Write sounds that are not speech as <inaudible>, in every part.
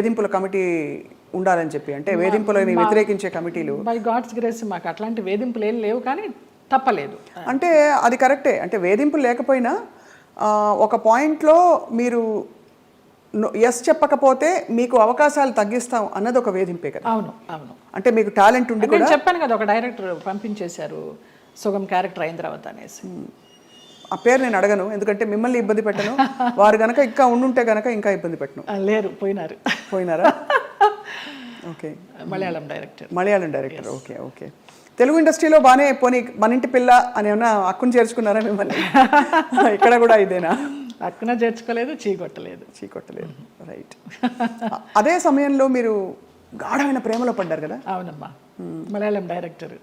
వేధింపుల కమిటీ ఉండాలని చెప్పి అంటే వేధింపులని వ్యతిరేకించే కమిటీలు. బై గాడ్స్ గ్రేస్ మాకు అట్లాంటి వేధింపులు ఏం లేవు కానీ తప్పలేదు. అంటే అది కరెక్టే. అంటే వేధింపులు లేకపోయినా ఒక పాయింట్లో మీరు ఎస్ చెప్పకపోతే మీకు అవకాశాలు తగ్గిస్తాం అన్నది ఒక వేధింపే కదా. అవును అవును. అంటే మీకు టాలెంట్ ఉండి నేను చెప్పాను కదా ఒక డైరెక్టర్ పంపించేశారు సుగం క్యారెక్టర్ అయిన తర్వాత అనేసి. ఆ పేరు నేను అడగను ఎందుకంటే మిమ్మల్ని ఇబ్బంది పెట్టను. వారు గనక ఇంకా ఉండుంటే గనక ఇంకా ఇబ్బంది పెట్టను. లేరు పోయినారు. పోయినారా? Okay. Malayalam director. Malayalam director okay okay. Telugu ఇండస్ట్రీలో బాగానే పోనీ మన ఇంటి పిల్ల అని ఏమన్నా అక్కును చేర్చుకున్నారా మిమ్మల్ని? <laughs> ఇక్కడ కూడా ఇదేనా? అక్కన చేర్చుకోలేదు చీకొట్టలేదు. చీకొట్టలేదు రైట్ అదే సమయంలో మీరు గాఢమైన ప్రేమలో పడ్డారు కదా? అవునమ్మా. మలయాళం డైరెక్టర్.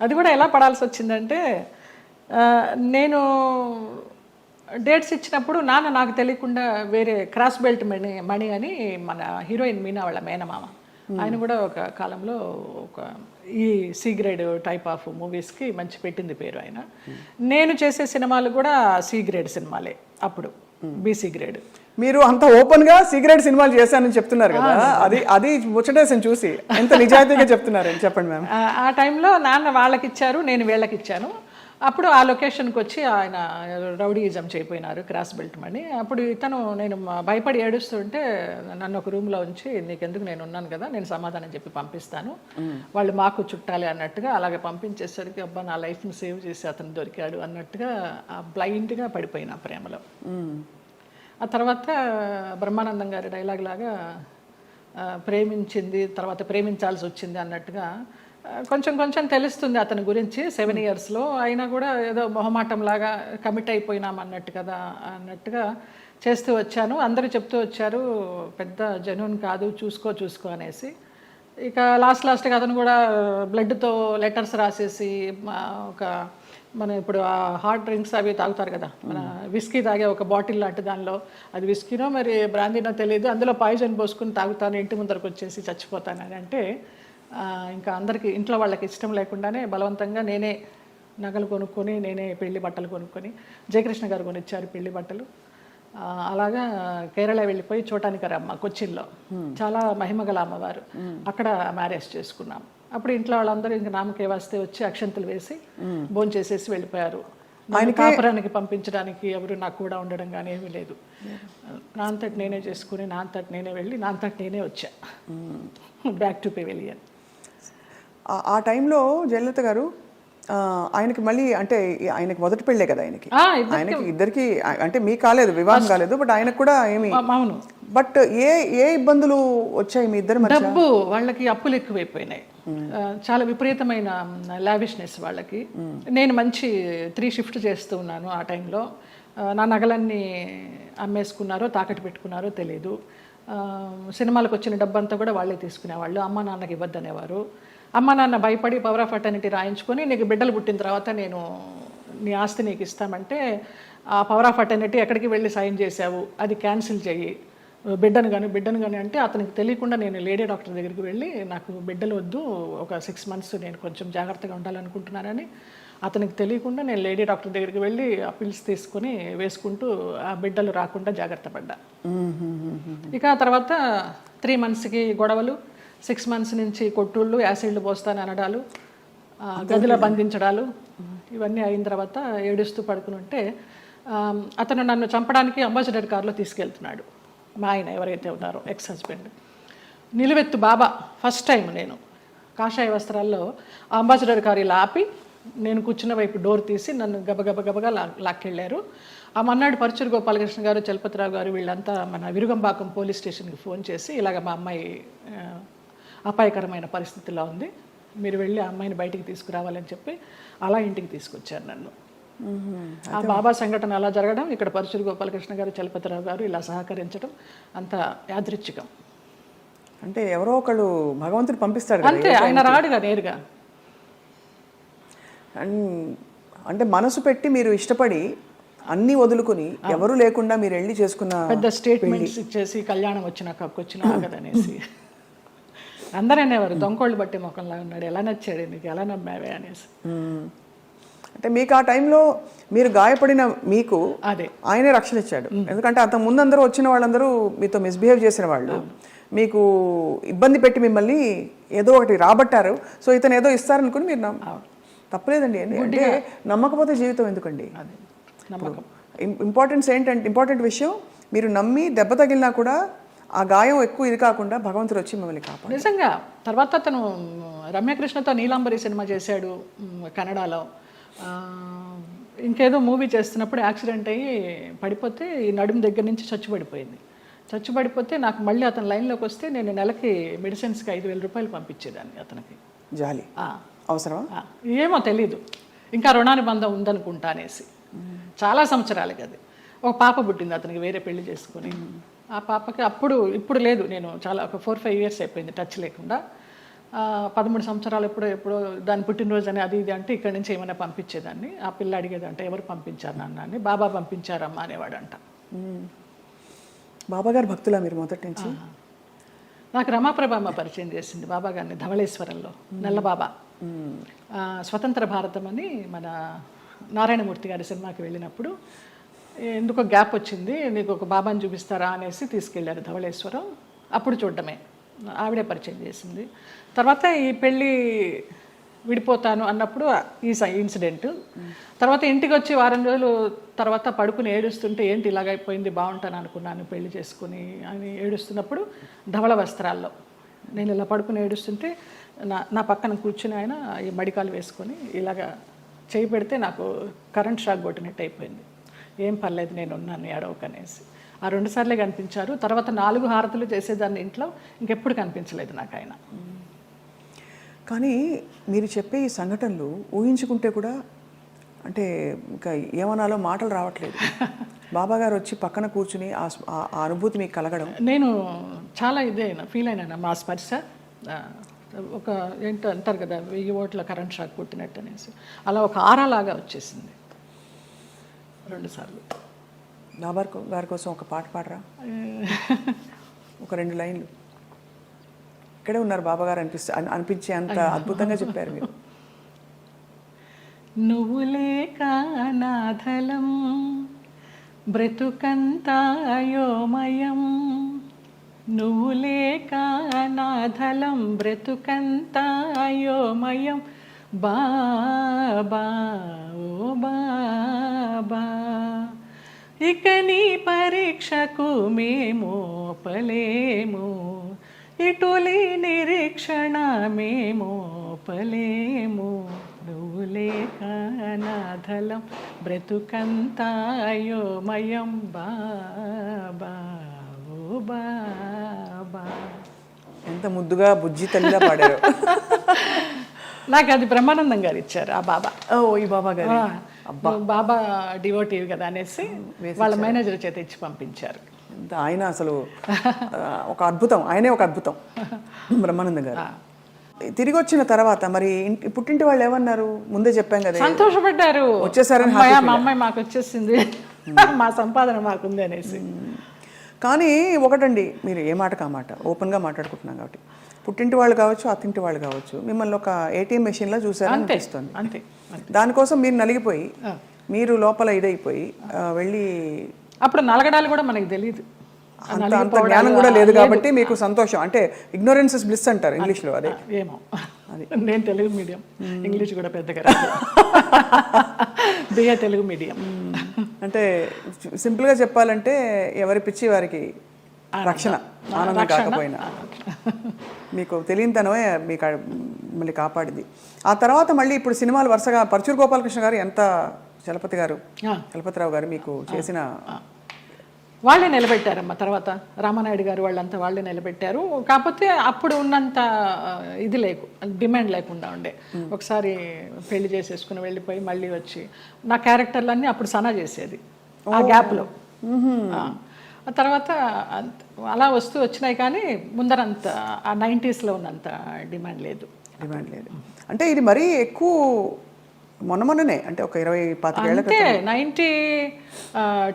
అది కూడా ఎలా పడాల్సి వచ్చిందంటే నేను డేట్స్ ఇచ్చినప్పుడు నాన్న నాకు తెలియకుండా వేరే క్రాస్ బెల్ట్ మణి మణి అని మన హీరోయిన్ మీనా వాళ్ళ మేనమామ. ఆయన కూడా ఒక కాలంలో ఒక ఈ సి గ్రేడ్ టైప్ ఆఫ్ మూవీస్కి మంచి పెట్టింది పేరు ఆయన. నేను చేసే సినిమాలు కూడా సి గ్రేడ్ సినిమాలే అప్పుడు బీసీ గ్రేడ్. మీరు అంత ఓపెన్గా సిగరెట్ సినిమాలు చేశానని చెప్తున్నారు కదా? అది అది ముచ్చటేసం చూసి. ఎంత నిజాయితీగా చెప్తున్నారని చెప్పండి మ్యామ్. ఆ- ఆ టైంలో నాన్న వాళ్ళకి ఇచ్చారు నేను వీళ్ళకి ఇచ్చాను అప్పుడు ఆ లొకేషన్కి వచ్చి ఆయన రౌడీయిజం చేయిపోయినారు క్రాస్ బెల్ట్ మని. అప్పుడు ఇతను నేను భయపడి ఏడుస్తుంటే నన్ను ఒక రూమ్లో ఉంచి నీకెందుకు నేను ఉన్నాను కదా నేను సమాధానం చెప్పి పంపిస్తాను. వాళ్ళు మాకు చుట్టాలి అన్నట్టుగా అలాగే పంపించేసరికి అబ్బా నా లైఫ్ని సేవ్ చేసి అతను దొరికాడు అన్నట్టుగా ఆ బ్లైండ్గా పడిపోయిన ప్రేమలో. ఆ తర్వాత బ్రహ్మానందం గారి డైలాగ్ లాగా ప్రేమించింది తర్వాత ప్రేమించాల్సి వచ్చింది అన్నట్టుగా కొంచెం కొంచెం తెలుస్తుంది అతని గురించి సెవెన్ ఇయర్స్లో అయినా కూడా ఏదో మొహమాటం లాగా కమిట్ అయిపోయినాం అన్నట్టు కదా అన్నట్టుగా చేస్తూ వచ్చాను. అందరూ చెప్తూ వచ్చారు పెద్ద జనూన్ కాదు చూసుకో చూసుకో అనేసి. ఇక లాస్ట్ లాస్ట్గా అతను కూడా బ్లడ్తో లెటర్స్ రాసేసి ఒక మన ఇప్పుడు ఆ హాట్ డ్రింక్స్ అవి తాగుతారు కదా మన విస్కీ తాగే ఒక బాటిల్ లాంటి దానిలో. అది విస్కీనో మరి బ్రాందీనో తెలియదు అందులో పాయిజన్ పోసుకుని తాగుతాను ఇంటి ముందరకు వచ్చేసి చచ్చిపోతాను అని అంటే ఇంకా అందరికి ఇంట్లో వాళ్ళకి ఇష్టం లేకుండానే బలవంతంగా నేనే నగలు కొనుక్కొని నేనే పెళ్ళి బట్టలు కొనుక్కొని జయకృష్ణ గారు కొనిచ్చారు పెళ్ళి బట్టలు. అలాగా కేరళ వెళ్ళిపోయి చూడటానికి రమ్మ కొచ్చిన్లో చాలా మహిమగల అమ్మవారు. అక్కడ మ్యారేజ్ చేసుకున్నాం. అప్పుడు ఇంట్లో వాళ్ళందరూ ఇంక నామకే వస్తే వచ్చి అక్షంతలు వేసి భోంచేసేసి చేసేసి వెళ్ళిపోయారు. ఆయన కాపురానికి పంపించడానికి ఎవరు నాకు కూడా ఉండడం కానీ ఏమీ లేదు. నా అంతటి నేనే చేసుకుని నా అంతటి నేనే వెళ్ళి నా అంతటి నేనే వచ్చా. Back to pavilion. ఆ- టైంలో జయలలిత గారు ఆయనకి మళ్ళీ అంటే ఆయనకి మొదటి పెళ్ళే కదా ఆయనకి. ఆయనకి ఇద్దరికి అంటే మీ కాలేదు వివాహం కాలేదు బట్ ఆయనకు కూడా ఏమి అవును. బట్ ఏ ఏ ఇబ్బందులు వచ్చాయి మీ ఇద్దరి డబ్బు వాళ్ళకి అప్పులు ఎక్కువైపోయినాయి. చాలా విపరీతమైన లావిష్నెస్ వాళ్ళకి. నేను మంచి త్రీ షిఫ్ట్ చేస్తూ ఉన్నాను ఆ టైంలో. నా నగలన్నీ అమ్మేసుకున్నారో తాకట్టు పెట్టుకున్నారో తెలియదు సినిమాలకు వచ్చిన డబ్బంతా కూడా వాళ్ళే తీసుకునేవాళ్ళు. అమ్మ నాన్నకి ఇవ్వద్దనేవారు. అమ్మ నాన్న భయపడి పవర్ ఆఫ్ అటర్నిటీ రాయించుకొని నీకు బిడ్డలు పుట్టిన తర్వాత నేను నీ ఆస్తి నీకు ఇస్తామంటే ఆ పవర్ ఆఫ్ అటర్నిటీ ఎక్కడికి వెళ్ళి సైన్ చేశావు? అది క్యాన్సిల్ చెయ్యి. బిడ్డను కానీ బిడ్డను కానీ అంటే అతనికి తెలియకుండా నేను లేడీ డాక్టర్ దగ్గరికి వెళ్ళి నాకు బిడ్డలు వద్దు ఒక సిక్స్ మంత్స్ నేను కొంచెం జాగ్రత్తగా ఉండాలనుకుంటున్నానని అతనికి తెలియకుండా నేను లేడీ డాక్టర్ దగ్గరికి వెళ్ళి ఆ పిల్స్ తీసుకొని వేసుకుంటూ ఆ బిడ్డలు రాకుండా జాగ్రత్త పడ్డా. ఇక ఆ తర్వాత త్రీ మంత్స్కి గొడవలు సిక్స్ మంత్స్ నుంచి కొట్టుళ్ళు యాసిడ్లు పోస్తాను అనడాలు గదిలో బంధించడాలు ఇవన్నీ అయిన తర్వాత ఏడుస్తూ పడుకుని ఉంటే అతను నన్ను చంపడానికి అంబాసిడర్ కారులో తీసుకెళ్తున్నాడు. మా ఆయన ఎవరైతే ఉన్నారో ఎక్స్ హస్బెండ్ నిలువెత్తు బాబా ఫస్ట్ టైం నేను. కాషాయ వస్త్రాల్లో అంబాసిడర్ కారు ఇలా ఆపి నేను కూర్చున్న వైపు డోర్ తీసి నన్ను గబగబ గబగా లా లాక్కెళ్ళారు. ఆ మన్నాడు పరుచూరు గోపాలకృష్ణ గారు చలపతిరావు గారు వీళ్ళంతా మన విరుగంబాకం పోలీస్ స్టేషన్కి ఫోన్ చేసి ఇలాగ మా అమ్మాయి అపాయకరమైన పరిస్థితిలో ఉంది. మీరు వెళ్ళి ఆ అమ్మాయిని బయటికి తీసుకురావాలని చెప్పి అలా ఇంటికి తీసుకొచ్చారు నన్ను. ఆ బాబా సంఘటన అలా జరగడం ఇక్కడ పరుచూరు గోపాలకృష్ణ గారు చలపతిరావు గారు ఇలా సహకరించడం అంత యాదృచ్ఛికం. అంటే ఎవరో ఒకళ్ళు భగవంతుడు పంపిస్తాడు అంతే ఆయన రాడుగా నేరుగా. అంటే మనసు పెట్టి మీరు ఇష్టపడి అన్ని వదులుకుని ఎవరు లేకుండా మీరు వెళ్ళి చేసుకున్న పెద్ద స్టేట్మెంట్స్ ఇచ్చేసి కళ్యాణం వచ్చిన ఆగదనేసి. <laughs> అందరూ అనేవారు దొంగోళ్ళు బట్టి ముఖంలా ఉన్నాడు. ఎలా నచ్చాడు? నీకు ఎలా నమ్మావే అనేసి. అంటే మీకు ఆ టైంలో మీరు గాయపడిన మీకు అదే. ఆయనే రక్షణ ఇచ్చాడు. ఎందుకంటే అంత ముందందరూ వచ్చిన వాళ్ళందరూ మీతో మిస్బిహేవ్ చేసిన వాళ్ళు. మీకు ఇబ్బంది పెట్టి మిమ్మల్ని ఏదో ఒకటి రాబట్టారు. సో ఇతను ఏదో ఇస్తారనుకుని మీరు తప్పలేదండి. అంటే నమ్మకపోతే జీవితం ఎందుకండి? అది. నమ్మకం. ఇంపార్టెన్స్ ఏంటంటే ఇంపార్టెంట్ విషయం మీరు నమ్మి దెబ్బ తగిలినా కూడా ఆ గాయం ఎక్కువ ఇది కాకుండా భగవంతుడు వచ్చి మిమ్మల్ని కాపాడు. నిజంగా తర్వాత అతను రమ్యకృష్ణతో నీలాంబరి సినిమా చేశాడు కన్నడలో. ఇంకేదో మూవీ చేస్తున్నప్పుడు యాక్సిడెంట్ అయ్యి పడిపోతే ఈ నడుము దగ్గర నుంచి చచ్చుపడిపోయింది. చచ్చుపడిపోతే నాకు మళ్ళీ అతను లైన్లోకి వస్తే నేను నెలకి మెడిసిన్స్కి ఐదు వేల రూపాయలు పంపించేదాన్ని అతనికి. జాలి. అవసరమా? ఆ, ఏమో తెలీదు. ఇంకా రుణానుబంధం ఉందనుకుంటా అనేసి. చాలా సంవత్సరాలకి అది. ఒక పాప పుట్టింది అతనికి వేరే పెళ్ళి చేసుకొని. ఆ పాపకి అప్పుడు ఇప్పుడు లేదు. నేను చాలా ఒక ఫోర్ ఫైవ్ ఇయర్స్ అయిపోయింది టచ్ లేకుండా. పదమూడు సంవత్సరాలు ఎప్పుడో ఎప్పుడో దాని పుట్టినరోజు అని అది ఇది అంటే ఇక్కడి నుంచి ఏమైనా పంపించేదాన్ని. ఆ పిల్ల అడిగేదంటే ఎవరు పంపించారు నాన్న? అని. బాబా పంపించారమ్మా అనేవాడంట. బాబా గారు భక్తులా మీరు మొదటి నుంచి? నాకు రమాప్రభామ పరిచయం చేసింది బాబా. గారిని ధవళేశ్వరంలో నల్లబాబా స్వతంత్ర భారతం అని మన నారాయణమూర్తి గారి సినిమాకి వెళ్ళినప్పుడు ఎందుకో గ్యాప్ వచ్చింది నీకు ఒక బాబాని చూపిస్తారా అనేసి తీసుకెళ్ళారు ధవళేశ్వరం. అప్పుడు చూడడమే. ఆవిడే పరిచయం చేసింది. తర్వాత ఈ పెళ్ళి విడిపోతాను అన్నప్పుడు ఈ స- ఇన్సిడెంట్. తర్వాత ఇంటికి వచ్చి వారం రోజులు తర్వాత పడుకుని ఏడుస్తుంటే ఏంటి ఇలాగైపోయింది? బాగుంటాను అనుకున్నాను పెళ్ళి చేసుకుని అని ఏడుస్తున్నప్పుడు ధవళ వస్త్రాల్లో. నేను ఇలా పడుకుని ఏడుస్తుంటే నా నా పక్కన కూర్చుని ఆయన ఈ మడికాలు వేసుకొని ఇలాగా చేయి పెడితే నాకు కరెంట్ షాక్ కొట్టినట్టు అయిపోయింది. ఏం పర్లేదు నేను ఉన్నాను ఏడవకనేసి ఆ రెండు సార్లే కనిపించారు. తర్వాత నాలుగు హారతులు చేసేదాన్ని ఇంట్లో ఇంకెప్పుడు కనిపించలేదు నాకు ఆయన. కానీ మీరు చెప్పే ఈ సంఘటనలు ఊహించుకుంటే కూడా అంటే ఇంకా ఏమనాలో మాటలు రావట్లేదు. <laughs> బాబా గారు వచ్చి పక్కన కూర్చుని ఆ అనుభూతి మీకు కలగడం. నేను చాలా ఇదే ఫీల్ అయినా మా స్పర్శ ఒక ఏంటో అంటారు కదా వెయ్యి ఓట్ల కరెంట్ షాక్ కొట్టినట్టు అనేసి. అలా ఒక ఆరాలాగా వచ్చేసింది. రెండుసార్లు బాబా గారి కోసం ఒక పాట పాడరా? <laughs> ఒక రెండు లైన్లు. ఇక్కడే ఉన్నారు బాబా గారు అనిపిస్తే అన్- అనిపించే అంత అద్భుతంగా చెప్పారు మీరు. <laughs> నువ్వు లేక నాథలం బ్రతుకంతాయోమయం నువ్వు లేక నాథలం బ్రతుకంతాయోమయం బాబా ఓ బాబా ఇక నీ పరీక్షకు మేము పలేము ఇటులి నిరీక్షణ మేము పలేము నువ్వు లేక నాథలం బ్రతుకంతాయోమయం బాబా ఓ బాబా. ఎంత ముద్దుగా బుజ్జి తల్లిగా పాడారు. <laughs> నాకు అది బ్రహ్మానందం గారు ఇచ్చారు ఆ బాబా. ఓ ఈ బాబా గారు. బాబా డివోటివ్ కదా అనేసి వాళ్ళ మేనేజర్ చేత ఇచ్చి పంపించారు. ఆయన అసలు ఒక అద్భుతం. ఆయనే ఒక అద్భుతం. బ్రహ్మానందం గారు. తిరిగి వచ్చిన తర్వాత మరి ఇంటి- పుట్టింటి వాళ్ళు ఏమన్నారు? ముందే చెప్పాం కదా. సంతోషపడ్డారు. వచ్చేసారని మా అమ్మాయి మాకు వచ్చేసింది. మా సంపాదన మాకుంది అనేసి. కానీ ఒకటండి మీరు ఏ మాట కా మాట? ఓపెన్గా మాట్లాడుకుంటున్నాం కాబట్టి. పుట్టింటి వాళ్ళు కావచ్చు అత్తింటి వాళ్ళు కావచ్చు. మిమ్మల్ని ఒక ఏటీఎం మెషిన్లో చూసారని అంతే అనిపిస్తుంది. అంతే దానికోసం మీరు నలిగిపోయి మీరు లోపల ఇదైపోయి వెళ్ళి అప్పుడు నలగడాలు కూడా మనకి తెలియదు అంత అంత జ్ఞానం కూడా లేదు కాబట్టి మీకు సంతోషం. అంటే ఇగ్నోరెన్స్ ఇస్ బ్లిస్ అంటారు ఇంగ్లీష్లో అదే. ఏమో. నేను తెలుగు మీడియం. ఇంగ్లీష్ కూడా పెద్దగా <laughs> బిఏ తెలుగు మీడియం. అంటే సింపుల్గా చెప్పాలంటే ఎవరి పిచ్చి వారికి రక్షణ ఆనందం కాకపోయినా. మీకు తెలియనితనమే మీకు మిమ్మల్ని కాపాడింది. ఆ తర్వాత మళ్ళీ ఇప్పుడు సినిమాలు వరుసగా పరచూరు గోపాలకృష్ణ గారు ఎంత చలపతి గారు. చలపతిరావు గారు మీకు చేసిన వాళ్ళే నిలబెట్టారమ్మ తర్వాత రామానాయుడు గారు వాళ్ళంతా వాళ్ళే నిలబెట్టారు. కాకపోతే అప్పుడు ఉన్నంత ఇది లేకు డిమాండ్ లేకుండా ఉండే. ఒకసారి పెళ్ళి చేసేసుకుని వెళ్ళిపోయి మళ్ళీ వచ్చి నా క్యారెక్టర్లన్నీ అప్పుడు సనా చేసేది. ఆ గ్యాప్లో. తర్వాత అంత- అలా వస్తూ వచ్చినాయి కానీ ముందరంత ఆ నైంటీస్లో ఉన్నంత డిమాండ్ లేదు. డిమాండ్ లేదు. అంటే ఇది మరీ ఎక్కువ మొన్న మొన్ననే అంటే ఒక ఇరవై పాతికేళ్ళ అంతే ninety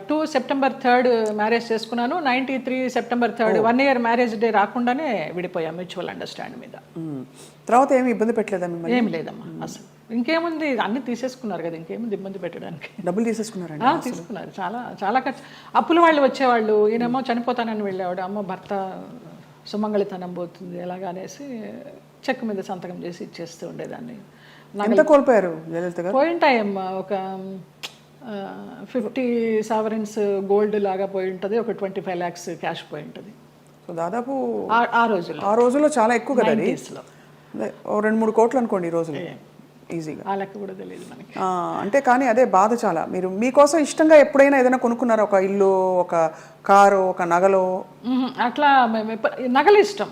two September third marriage చేసుకున్నాను. Ninety three September third one year marriage day రాకుండానే విడిపోయాం మ్యూచువల్ అండర్స్టాండ్ మీద. తర్వాత ఏమి ఇబ్బంది పెట్టలేదా మిమ్మల్ని? ఏం లేదమ్మా అసలు. ఇంకేముంది అన్ని తీసేసుకున్నారు కదా ఇంకేముంది ఇబ్బంది పెట్టడానికి? డబ్బులు తీసేసుకున్నారండి ఆ, తీసుకున్నారు చాలా చాలా ఖర్చు. అప్పుల వాళ్ళు వచ్చేవాళ్ళు ఈయనేమో చనిపోతానని వెళ్ళేవాడు అమ్మ భర్త సుమంగళితనం పోతుంది ఎలాగా అనేసి చెక్ మీద సంతకం చేసి ఇచ్చేస్తూ ఉండేదాన్ని. ఎంత కోల్పోయారు జయలలిత గారు? పోయింటాయమ్మా ఒక ఫిఫ్టీ సావరెన్స్ గోల్డ్ లాగా పోయి ఉంటుంది ఒక ట్వంటీ ఫైవ్ ల్యాక్స్ క్యాష్ పోయి ఉంటుంది. సో దాదాపు ఆ- రోజుల్లో. ఆ రోజుల్లో చాలా ఎక్కువ కదా అది? 90s లో. అదే, ఓ రెండు మూడు కోట్లు అనుకోండి ఈ రోజులు ఈజీగా లెక్క కూడా తెలియదు మనకి. అంటే కానీ అదే బాధ చాలా. మీరు మీకోసం ఇష్టంగా ఎప్పుడైనా ఏదైనా కొనుక్కున్నారా? ఒక ఇల్లు ఒక కారు ఒక నగలో. అట్లా మేము నగలు ఇష్టం.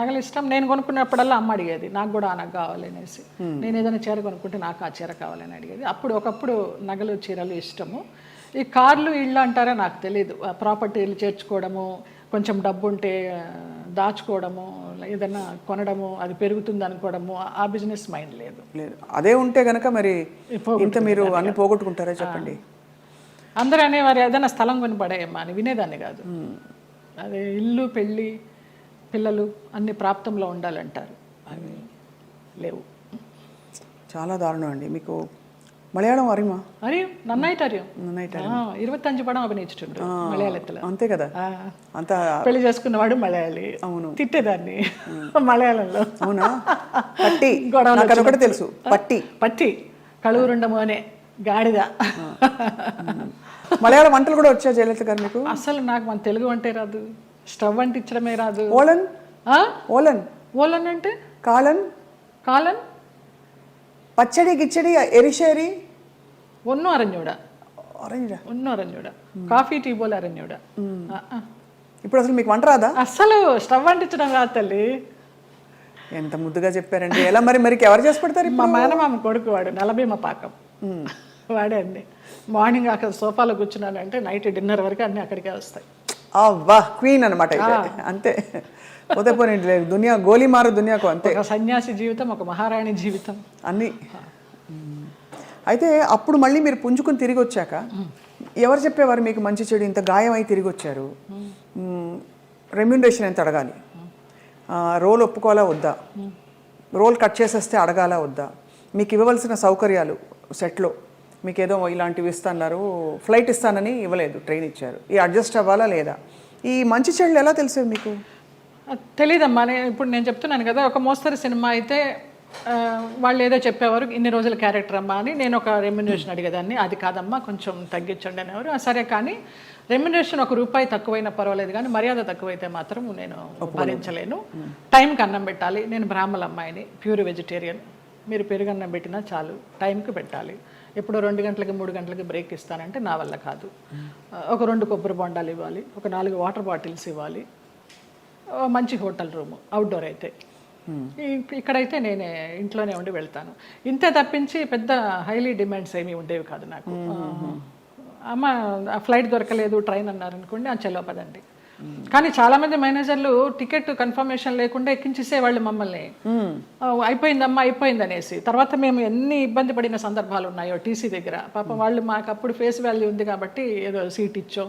నగలు ఇష్టం. నేను కొనుక్కున్నప్పుడల్లా అమ్మ అడిగేది నాకు కూడా ఆ నగ కావాలి అనేసి నేను ఏదైనా చీర కొనుక్కుంటే నాకు ఆ చీర కావాలని అడిగేది. అప్పుడు ఒకప్పుడు నగలు చీరలు ఇష్టము. ఈ కార్లు ఇళ్ళు అంటారా నాకు తెలియదు ప్రాపర్టీలు చేర్చుకోవడము కొంచెం డబ్బు ఉంటే దాచుకోవడము ఏదైనా కొనడము అది పెరుగుతుంది అనుకోవడము ఆ- బిజినెస్ మైండ్ లేదు. లేదు. అదే ఉంటే గనక మరి ఇంత మీరు అన్ని పోగొట్టుకుంటారా చెప్పండి? అందరూ అనేవారు ఏదైనా స్థలం కొని పడేయమ్మా అని వినేదాన్ని కాదు. అదే ఇల్లు పెళ్ళి పిల్లలు అన్ని ప్రాప్తంలో ఉండాలంటారు. అవి లేవు. చాలా దారుణం అండి. మీకు మలయాళం అరిమా അറിയും നന്നായിട്ട് അറിയും నన్నైతే ആ ഇരുപത്തഞ്ച് പടം അഭിനയിച്ചിട്ടുണ്ട് മലയാളത്തില് అంతే కదా ఆ. అంత పెళ్లి చేసుకున్నవాడు మలయాళి అవును. తిట్టేదాన్ని మలయాళంలో అవునా పట్టి గొడవలు నాకు అదొకటి తెలుసు పట్టి పట్టి కళూరుండ మోనే గాడిద మలయాళ వంటలు కూడా వచ్చా జయలలిత గారు మీకు అసలు నాకు మన తెలుగు అంటే రాదు స్టవ్ అంటించడమే రాదు ఓలన్ ఆ? ఓలన్ ఓలన్ అంటే కాలన్ కాలన్ పచ్చడి గిచ్చడి ఎరిషేరి ഒന്നും അറിഞ്ഞൂടാ ఆరెంజ్ ഒന്നും അറിഞ്ഞൂടാ కాఫీ టీ పోలే അറിഞ്ഞൂടാ ఆ, ఆ. ఇప్పుడు అసలు మీకు వంట రాదా అస్సలు స్టవ్ అంటించడం రాదు తల్లి ఎంత ముద్దుగా చెప్పారండి ఎలా మరి మరికి ఎవరు చేసి పెడతారు మా మేనమామ కొడుకు వాడు నలభీమ పాకం వాడే అన్ని మార్నింగ్ అక్కడ సోఫాలో కూర్చున్నానంటే నైట్ డిన్నర్ వరకు అన్ని అక్కడికే వస్తాయి వా క్వీన్ అనమాట అంతే పోతే పోనీ లేదు దునియా గోలీ మారు దునియాకు అంతే ఒక సన్యాసి జీవితం ఒక మహారాణి జీవితం అన్నీ అయితే అప్పుడు మళ్ళీ మీరు పుంజుకుని తిరిగి వచ్చాక ఎవరు చెప్పేవారు మీకు మంచి చెడు ఇంత గాయం అయి తిరిగి వచ్చారు? రెమ్యునరేషన్ ఎంత అడగాలి? రోల్ ఒప్పుకోవాలా వద్దా? రోల్ కట్ చేసేస్తే అడగాలా వద్దా? మీకు ఇవ్వవలసిన సౌకర్యాలు సెట్లో. మీకు ఏదో ఇలాంటివి ఇస్తున్నారు ఫ్లైట్ ఇస్తానని ఇవ్వలేదు ట్రైన్ ఇచ్చారు. ఈ అడ్జస్ట్ అవ్వాలా లేదా? ఈ మంచి చెడులు ఎలా తెలిసేవి మీకు? తెలియదమ్మా తెలీదమ్మా నేను ఇప్పుడు నేను చెప్తున్నాను కదా ఒక మోస్తరు సినిమా అయితే వాళ్ళు ఏదో చెప్పేవారు ఇన్ని రోజుల క్యారెక్టర్ అమ్మా అని. నేను ఒక రెమ్యునరేషన్ అడిగేదాన్ని. అది కాదమ్మా కొంచెం తగ్గించండి అనేవారు. "ఆ, సరే కానీ రెమ్యునరేషన్ ఒక రూపాయి తక్కువైనా పర్వాలేదు కానీ మర్యాద తక్కువైతే మాత్రం నేను భరించలేను. టైంకి అన్నం పెట్టాలి. నేను బ్రాహ్మణ అమ్మాయిని ప్యూర్ వెజిటేరియన్. మీరు పెరుగన్నం పెట్టినా చాలు టైంకి పెట్టాలి. ఎప్పుడు రెండు గంటలకి మూడు గంటలకి బ్రేక్ ఇస్తానంటే నా వల్ల కాదు. ఒక రెండు కొబ్బరి బొండాలు ఇవ్వాలి ఒక నాలుగు వాటర్ బాటిల్స్ ఇవ్వాలి. మంచి హోటల్ రూమ్ అవుట్డోర్ అయితే. ఇక్కడైతే నేనే ఇంట్లోనే ఉండి వెళ్తాను. ఇంతే తప్పించి పెద్ద హైలీ డిమాండ్స్ ఏమీ ఉండేవి కాదు నాకు. అమ్మ ఆ ఫ్లైట్ దొరకలేదు ట్రైన్ అన్నారు అనుకోండి ఆ చెలో పదండి. కానీ చాలా మంది మేనేజర్లు టికెట్ కన్ఫర్మేషన్ లేకుండా ఎక్కించేసేవాళ్ళు మమ్మల్ని. అయిపోయిందమ్మా అయిపోయింది అనేసి తర్వాత మేము ఎన్ని ఇబ్బంది పడిన సందర్భాలు ఉన్నాయో టీసీ దగ్గర. పాపం వాళ్ళు మాకు అప్పుడు ఫేస్ వాల్యూ ఉంది కాబట్టి ఏదో సీట్ ఇచ్చో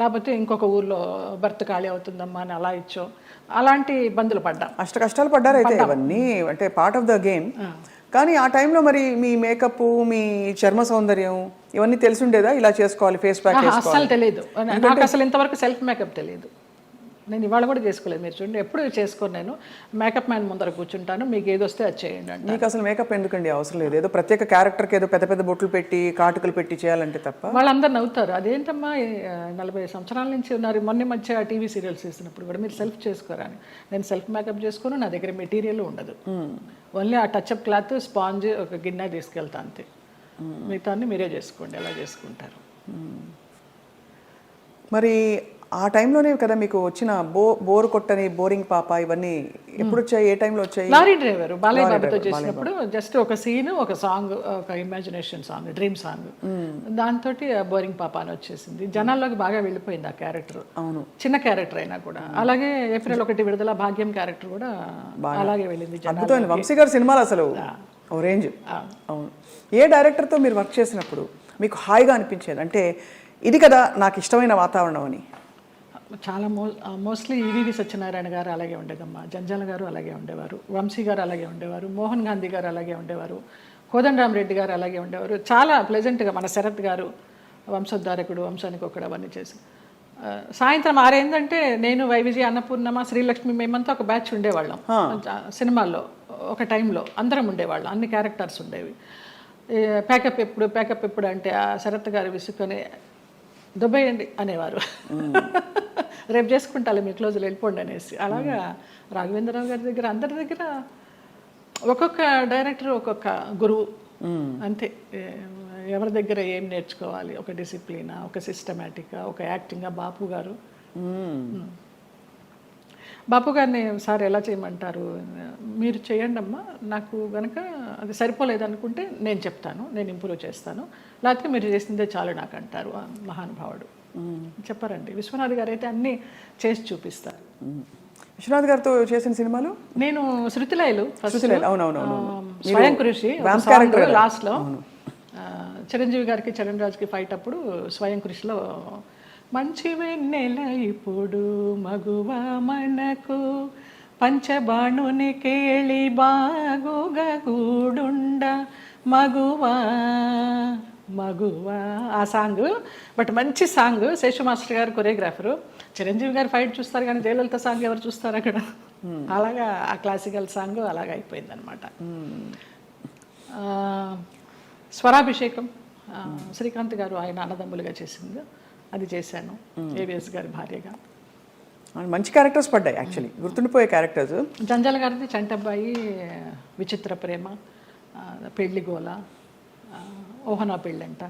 లేకపోతే ఇంకొక ఊర్లో బర్త్ ఖాళీ అవుతుందమ్మా అని అలా ఇచ్చో. అలాంటి ఇబ్బందులు పడ్డాం. అష్ట కష్టాలు పడ్డారు అయితే ఇవన్నీ అంటే పార్ట్ ఆఫ్ ద గేమ్ కానీ ఆ టైంలో మరి మీ మేకప్ మీ చర్మ సౌందర్యం ఇవన్నీ తెలిసి ఉండేదా? ఇలా చేసుకోవాలి ఫేస్ ప్యాక్ ఆహా, అస్సలు తెలియదు నాకు అసలు ఇంతవరకు సెల్ఫ్ మేకప్ తెలియదు నేను ఇవాళ కూడా చేసుకోలేదు. మీరు చూడండి ఎప్పుడు చేసుకోను నేను. మేకప్ మ్యాన్ ముందర కూర్చుంటాను మీకు ఏది వస్తే అది చేయండి అంటే మీకు అసలు మేకప్ ఎందుకండి అవసరం లేదు? ఏదో ప్రత్యేక క్యారెక్టర్కి ఏదో పెద్ద పెద్ద బొట్లు పెట్టి కాటుకలు పెట్టి చేయాలంటే తప్ప? వాళ్ళందరూ నవ్వుతారు. అదేంటమ్మా నలభై సంవత్సరాల నుంచి ఉన్నారు. మొన్న మధ్య టీవీ సీరియల్స్ చేసినప్పుడు కూడా మీరు సెల్ఫ్ చేసుకోరా అని నేను సెల్ఫ్ మేకప్ చేసుకోను నా దగ్గర మెటీరియల్ ఉండదు. ఓన్లీ ఆ టచ్అప్ క్లాత్ స్పాంజ్ ఒక గిన్నె తీసుకెళ్తా అంతే. మిగతా అన్ని మీరే చేసుకోండి ఎలా చేసుకుంటారు. మరి ఆ టైంలోనే కదా మీకు వచ్చిన బో బోర్ కొట్టని బోరింగ్ పాప ఇవన్నీ ఎప్పుడు వచ్చాయి ఏ టైంలో వచ్చాయి? లారీ డ్రైవర్ బాలయ్య బాబుతో చేసినప్పుడు జస్ట్ ఒక సీన్ ఒక సాంగ్ ఒక ఇమాజినేషన్ సాంగ్ డ్రీమ్ సాంగ్ దాంతో బోరింగ్ పాప అని వచ్చేసింది. జనాల్లోకి బాగా వెళ్ళిపోయింది ఆ క్యారెక్టర్. అవును. చిన్న క్యారెక్టర్ అయినా కూడా. అలాగే ఏప్రిల్ ఒకటి విడుదల భాగ్యం క్యారెక్టర్ కూడా అలాగే వెళ్ళింది అద్భుతమైన. వంశీ గారి సినిమాలు అసలు ఓ రేంజ్. అవును. ఏ డైరెక్టర్తో మీరు వర్క్ చేసినప్పుడు మీకు హాయిగా అనిపించేది? అంటే ఇది కదా నాకు ఇష్టమైన వాతావరణం అని. చాలా మో మోస్ట్లీ ఈవీవి సత్యనారాయణ గారు అలాగే ఉండేదమ్మా. జంజాల గారు అలాగే ఉండేవారు. వంశీ గారు అలాగే ఉండేవారు. మోహన్ గాంధీ గారు అలాగే ఉండేవారు. కోదండరామరెడ్డి గారు అలాగే ఉండేవారు. చాలా ప్లెజెంట్గా మన శరత్ గారు వంశోద్ధారకుడు వంశానికి ఒకడు అవన్నీ చేసి. సాయంత్రం ఆరైందంటే నేను వైవిజయ అన్నపూర్ణమ శ్రీలక్ష్మి మేమంతా ఒక బ్యాచ్ ఉండేవాళ్ళం. సినిమాల్లో ఒక టైంలో అందరం ఉండేవాళ్ళం. అన్ని క్యారెక్టర్స్ ఉండేవి. ప్యాకప్ ఎప్పుడు ప్యాకప్ ఎప్పుడు అంటే ఆ శరత్ గారు విసుకొని దుబ్బేయండి అనేవారు. రేపు చేసుకుంటాలి మీ క్లోజులు వెళ్ళిపోండి అనేసి. అలాగా రాఘవేంద్రరావు గారి దగ్గర అందరి దగ్గర ఒక్కొక్క డైరెక్టర్ ఒక్కొక్క గురువు. అంతే. ఎవరి దగ్గర ఏం నేర్చుకోవాలి? ఒక డిసిప్లినా ఒక సిస్టమేటిక్గా ఒక యాక్టింగ్గా బాపు గారు. బాపు గారిని సార్ ఎలా చేయమంటారు? మీరు చేయండి అమ్మా నాకు కనుక అది సరిపోలేదు అనుకుంటే నేను చెప్తాను నేను ఇంప్రూవ్ చేస్తాను. లేకపోతే మీరు చేసిందే చాలు నాకు అంటారు మహానుభావుడు. చెప్పారండి. విశ్వనాథ్ గారు అయితే అన్నీ చేసి చూపిస్తారు. విశ్వనాథ్ గారితో చేసిన సినిమాలు? నేను శృతిలయలు అవునవునవును. స్వయం కృషి కదా? లాస్ట్లో. చిరంజీవి గారికి చరణ్ రాజ్కి ఫైట్ అప్పుడు స్వయం కృషిలో మంచి వెన్నెల ఇప్పుడు మగువ మనకు. పంచబాణుని కేళి బాగుగా గూడుండ మగువా. మగువా ఆ సాంగ్. బట్ మంచి song Seshu master garu choreographer. Chiranjeevi garu fight చూస్తారు కానీ జయలలిత సాంగ్ ఎవరు చూస్తారు అక్కడ? అలాగా ఆ క్లాసికల్ సాంగ్ అలాగ అయిపోయింది అనమాట స్వరాభిషేకం ఆ, శ్రీకాంత్ గారు ఆయన అన్నదమ్ములుగా చేసింది. అది చేశాను ఏవిఎస్ గారి భార్యగా. మంచి క్యారెక్టర్స్ పడ్డాయి యాక్చువల్లీ గుర్తుండిపోయే క్యారెక్టర్స్ జంజాల గారిది చంటబ్బాయి విచిత్ర ప్రేమ పెళ్ళి గోల ఓహనా పెళ్ళంట.